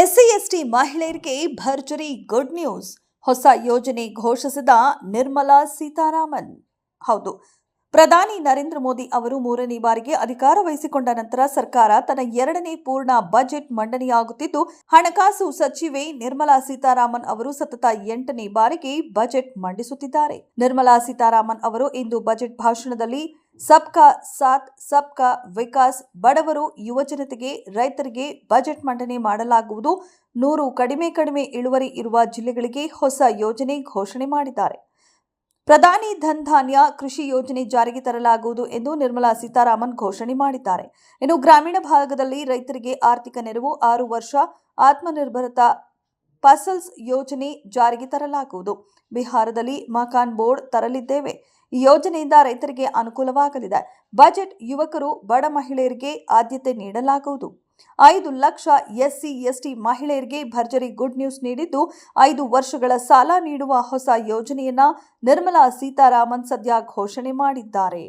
ST ಮಹಿಳೆಯರಿಗೆ ಭರ್ಜರಿ good news. ಹೊಸ ಯೋಜನೆ ಘೋಷಿಸಿದ ನಿರ್ಮಲಾ ಸೀತಾರಾಮನ್. ಹೌದು, ಪ್ರಧಾನಿ ನರೇಂದ್ರ ಮೋದಿ ಅವರು ಮೂರನೇ ಬಾರಿಗೆ ಅಧಿಕಾರ ವಹಿಸಿಕೊಂಡ ನಂತರ ಸರ್ಕಾರ ತನ್ನ ಎರಡನೇ ಪೂರ್ಣ ಬಜೆಟ್ ಮಂಡನೆಯಾಗುತ್ತಿದ್ದು, ಹಣಕಾಸು ಸಚಿವೆ ನಿರ್ಮಲಾ ಸೀತಾರಾಮನ್ ಅವರು ಸತತ ಎಂಟನೇ ಬಾರಿಗೆ ಬಜೆಟ್ ಮಂಡಿಸುತ್ತಿದ್ದಾರೆ. ನಿರ್ಮಲಾ ಸೀತಾರಾಮನ್ ಅವರು ಇಂದು ಬಜೆಟ್ ಭಾಷಣದಲ್ಲಿ ಸಬ್ಕಾ ಸಾಥ್, ಸಬ್ಕಾ ವಿಕಾಸ್ ಬಡವರು ಯುವಜನತೆಗೆ ರೈತರಿಗೆ ಬಜೆಟ್ ಮಂಡನೆ ಮಾಡಲಾಗುವುದು. ನೂರು ಕಡಿಮೆ ಕಡಿಮೆ ಇಳುವರಿ ಇರುವ ಜಿಲ್ಲೆಗಳಿಗೆ ಹೊಸ ಯೋಜನೆ ಘೋಷಣೆ ಮಾಡಿದ್ದಾರೆ. ಪ್ರಧಾನಿ ಧನ್ ಧಾನ್ಯ ಕೃಷಿ ಯೋಜನೆ ಜಾರಿಗೆ ತರಲಾಗುವುದು ಎಂದು ನಿರ್ಮಲಾ ಸೀತಾರಾಮನ್ ಘೋಷಣೆ ಮಾಡಿದ್ದಾರೆ. ಇನ್ನು ಗ್ರಾಮೀಣ ಭಾಗದಲ್ಲಿ ರೈತರಿಗೆ ಆರ್ಥಿಕ ನೆರವು ಆರು ವರ್ಷ, ಆತ್ಮನಿರ್ಭರತಾ ಫಸಲ್ಸ್ ಯೋಜನೆ ಜಾರಿಗೆ ತರಲಾಗುವುದು. ಬಿಹಾರದಲ್ಲಿ ಮಕಾನ್ ಬೋರ್ಡ್ ತರಲಿದ್ದೇವೆ. ಈ ಯೋಜನೆಯಿಂದ ರೈತರಿಗೆ ಅನುಕೂಲವಾಗಲಿದೆ. ಬಜೆಟ್ ಯುವಕರು, ಬಡ ಮಹಿಳೆಯರಿಗೆ ಆದ್ಯತೆ ನೀಡಲಾಗುವುದು. ಐದು ಲಕ್ಷ ಎಸ್ಸಿ, ಎಸ್ಟಿ ಮಹಿಳೆಯರಿಗೆ ಭರ್ಜರಿ ಗುಡ್ ನ್ಯೂಸ್ ನೀಡಿದ್ದು, ಐದು ವರ್ಷಗಳ ಸಾಲ ನೀಡುವ ಹೊಸ ಯೋಜನೆಯನ್ನ ನಿರ್ಮಲಾ ಸೀತಾರಾಮನ್ ಸದ್ಯ ಘೋಷಣೆ ಮಾಡಿದ್ದಾರೆ.